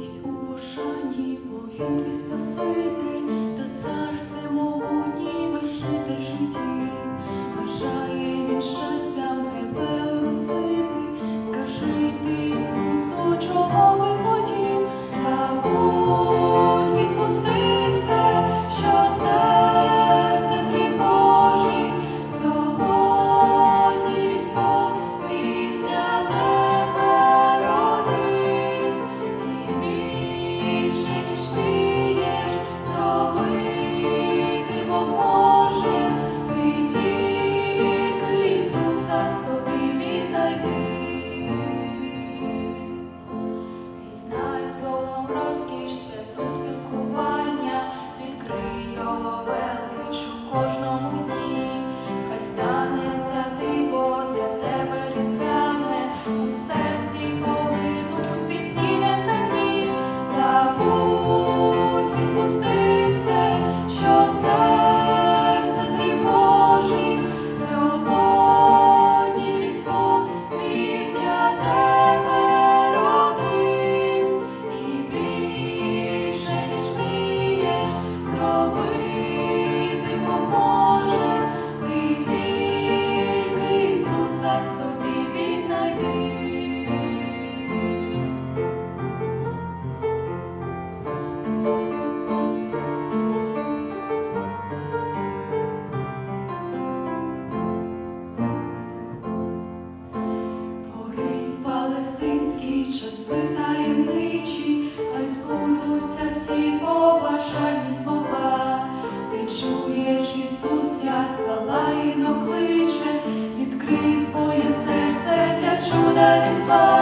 Вісь у пошані повітрі спаситель та цар всему. часи таємничі, хай збудуться всі побажані слова. Ти чуєш, Ісус, я слава і кличе, відкрий своє серце для чуда різдва.